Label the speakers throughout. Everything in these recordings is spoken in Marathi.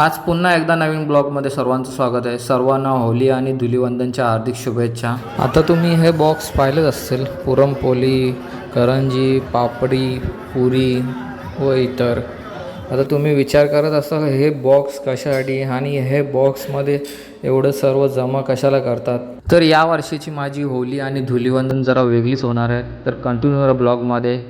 Speaker 1: आज पुन्हा एकदा नवीन ब्लॉगमध्ये सर्वांचं स्वागत आहे. सर्वांना होली आणि धुलीवंदनच्या हार्दिक शुभेच्छा. आता तुम्ही हे बॉक्स पाहिलेच असतील. पुरणपोळी करंजी पापडी पुरी व इतर. आता तुम्ही विचार करत असाल हे बॉक्स कशासाठी आणि हे बॉक्समध्ये एवढं सर्व जमा कशाला करतात? तर या वर्षीची माझी होली आणि धुलीवंदन जरा वेगळीच होणार आहे. तर कंटिन्यू ब्लॉगमध्ये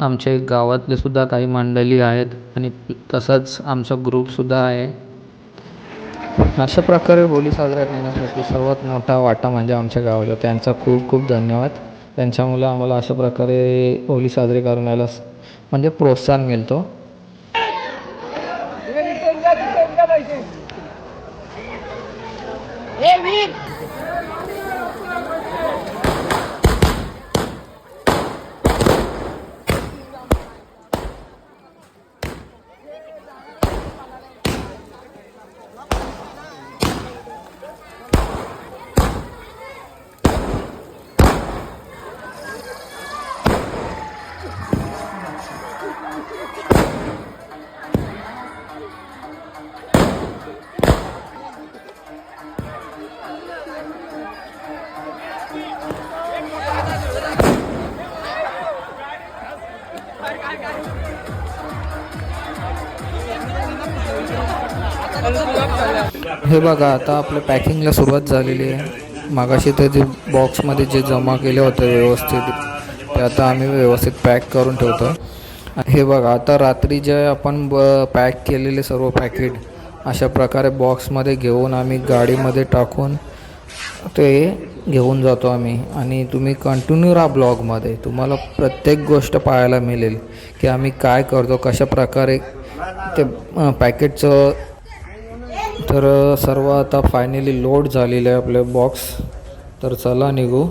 Speaker 1: आमच्या गावातले सुद्धा काही मंडळी आहेत आणि तसंच आमचा ग्रुपसुद्धा आहे. अशा प्रकारे होली साजरा करण्यासाठी सर्वात मोठा वाटा म्हणजे आमच्या गावाला. त्यांचा खूप खूप धन्यवाद. त्यांच्यामुळे आम्हाला अशा प्रकारे होली साजरी करण्याला म्हणजे प्रोत्साहन मिळतो. हे बघा आता आपल्या पॅकिंगला सुरुवात झालेली आहे. मागाशी ते जे बॉक्समध्ये जे जमा केले होते व्यवस्थित ते आता आम्ही व्यवस्थित पॅक करून ठेवतो. हे बघा आता रात्री जे आपण ब पॅक केलेले सर्व पॅकेट अशा प्रकारे बॉक्समध्ये घेऊन आम्ही गाडीमध्ये टाकून ते घेऊन जातो आम्ही. आणि तुम्ही कंटिन्यू राहा ब्लॉगमध्ये तुम्हाला प्रत्येक गोष्ट पाहायला मिळेल की आम्ही काय करतो कशा प्रकारे ते पॅकेटचं तर सर्व आता फायनली लोड झालेलं आहे आपले बॉक्स तर चला निघू.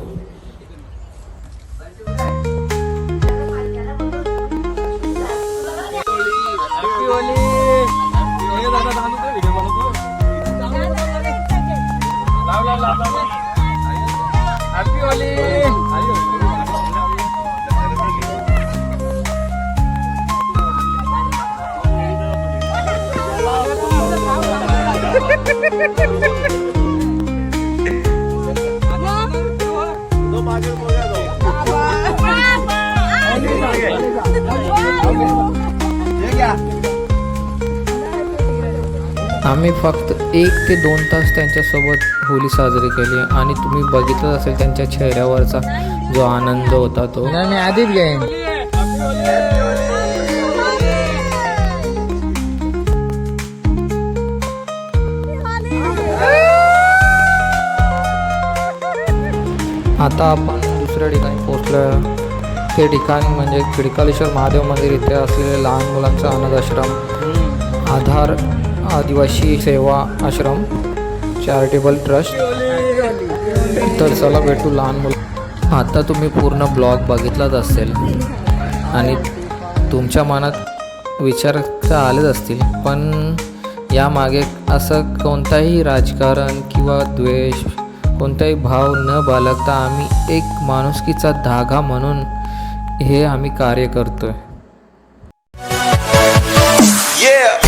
Speaker 1: आम्ही फक्त एक ते दोन तास त्यांच्यासोबत होली साजरी केली आणि तुम्ही बघितलं असेल त्यांच्या चेहऱ्यावरचा जो आनंद होता तो. नाही नाही आधीच आता आपण दुसऱ्या ठिकाणी पोचलो ते ठिकाण म्हणजे खिडकालेश्वर महादेव मंदिर इथे असलेले लहान मुलांचा अनाथ आश्रम. आधार आदिवासी सेवा आश्रम. Charitable trust. तर चला भेटू लहान मुलं आता तुम्ही पूर्ण ब्लॉग बघितलाच असेल. आणि तुमच्या मनात विचार तर आलेच असतील. पण यामागे असं कोणताही राजकारण किंवा द्वेष कोणताही भाव न बाळगता आम्ही एक माणुसकीचा धागा म्हणून हे आम्ही कार्य करतोय
Speaker 2: Yeah.